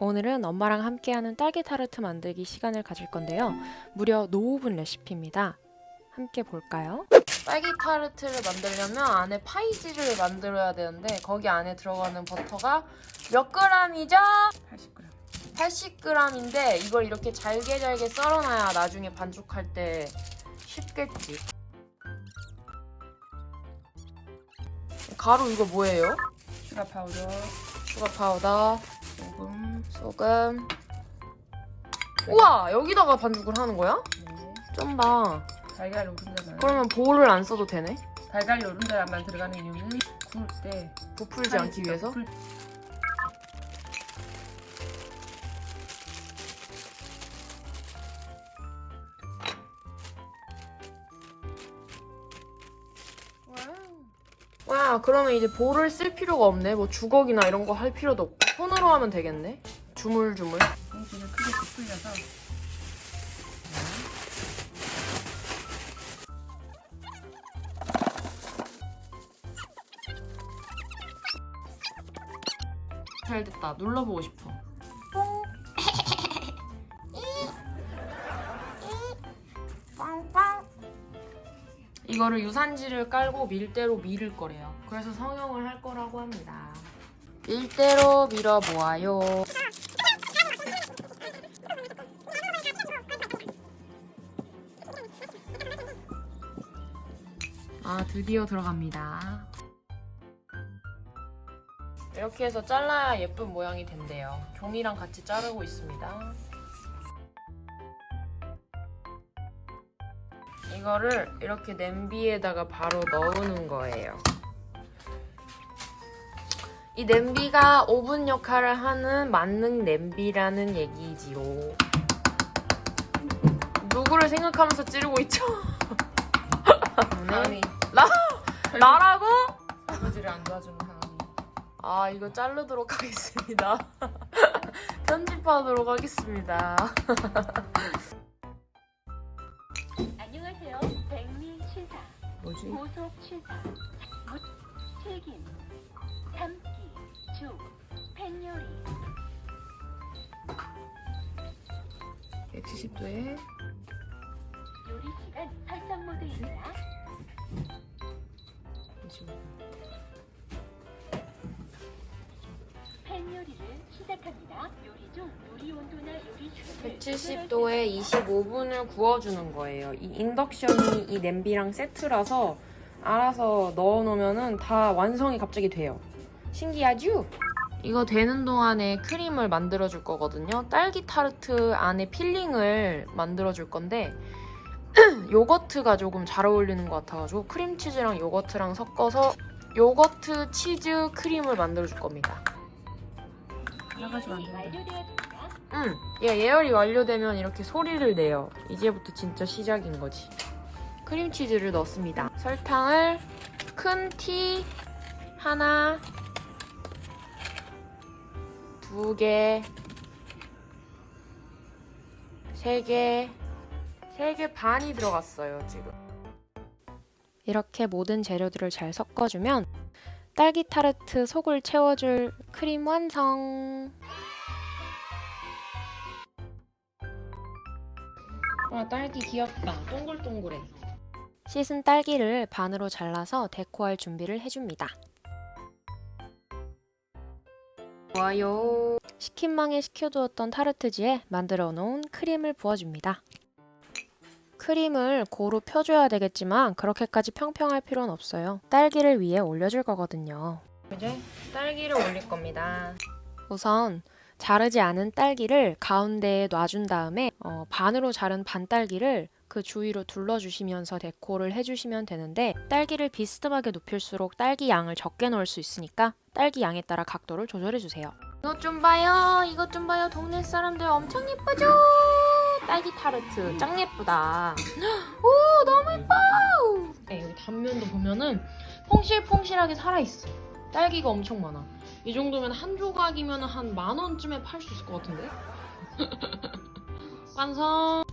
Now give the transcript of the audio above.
오늘은 엄마랑 함께하는 딸기 타르트 만들기 시간을 가질 건데요. 무려 노오븐 레시피입니다. 함께 볼까요? 딸기 타르트를 만들려면 안에 파이지를 만들어야 되는데 거기 안에 들어가는 버터가 몇 그램이죠? 80g. 80g인데 이걸 이렇게 잘게 잘게 썰어놔야 나중에 반죽할 때 쉽겠지. 가루 이거 뭐예요? 슈가 파우더, 슈가 파우더, 소금, 소금. 우와 여기다가 반죽을 하는 거야? 네. 좀 봐. 달걀 노른자만. 그러면 볼을 안 써도 되네? 달걀 노른자만 들어가는 이유는 구울 때 부풀지 않기 위해서? 불- 와 그러면 이제 볼을 쓸 필요가 없네. 뭐 주걱이나 이런 거 할 필요도 없고 손으로 하면 되겠네. 주물주물. 봉지를 크게 부풀려서 잘 됐다. 눌러보고 싶어. 이거를 유산지를 깔고 밀대로 밀을 거래요. 그래서 성형을 할 거라고 합니다. 밀대로 밀어 보아요. 아, 드디어 들어갑니다. 이렇게 해서 잘라야 예쁜 모양이 된대요. 종이랑 같이 자르고 있습니다. 이거를 이렇게 냄비에다가 바로 넣는 거예요. 이 냄비가 오븐 역할을 하는 만능 냄비라는 얘기지요. 누구를 생각하면서 찌르고 있죠? 다음이 나라고? 설거지를 안 도와주는 상황이. 아 이거 자르도록 하겠습니다. 편집하도록 하겠습니다. 안녕하세요. 백미 취사, 뭐지? 고속 취사, 무, 튀김, 삶기, 죽, 팬요리. 170도에 팬 요리를 시작합니다. 요리 중 요리 온도나 요리 수를 170도에 25분을 구워주는 거예요. 이 인덕션이 이 냄비랑 세트라서 알아서 넣어놓으면 다 완성이 갑자기 돼요. 신기하죠? 이거 되는 동안에 크림을 만들어줄 거거든요. 딸기 타르트 안에 필링을 만들어줄 건데 요거트가 조금 잘 어울리는 것 같아가지고 크림치즈랑 요거트랑 섞어서 요거트 치즈 크림을 만들어줄 겁니다. 된다. 완료되었습니다. 응. 얘 예열이 완료되면 이렇게 소리를 내요. 이제부터 진짜 시작인 거지. 크림치즈를 넣습니다. 설탕을 큰 티 하나, 두 개, 세 개, 세개 반이 들어갔어요, 지금. 이렇게 모든 재료들을 잘 섞어주면 딸기 타르트 속을 채워줄 크림 완성! 와 딸기 귀엽다. 동글동글해. 씻은 딸기를 반으로 잘라서 데코할 준비를 해줍니다. 좋아요. 식힌망에 식혀두었던 타르트지에 만들어 놓은 크림을 부어줍니다. 크림을 고루 펴줘야 되겠지만 그렇게까지 평평할 필요는 없어요. 딸기를 위에 올려줄 거거든요. 이제 딸기를 올릴 겁니다. 우선 자르지 않은 딸기를 가운데에 놔준 다음에 어, 반으로 자른 반 딸기를 그 주위로 둘러주시면서 데코를 해주시면 되는데 딸기를 비스듬하게 높일수록 딸기 양을 적게 넣을 수 있으니까 딸기 양에 따라 각도를 조절해주세요. 이것 좀 봐요. 이것 좀 봐요. 동네 사람들 엄청 예쁘죠? 딸기 타르트 짱 예쁘다. 오 너무 예뻐. 네, 여기 단면도 보면은 퐁실퐁실하게 살아있어. 딸기가 엄청 많아. 이 정도면 한 조각이면 한 만 원쯤에 팔 수 있을 것 같은데? 완성!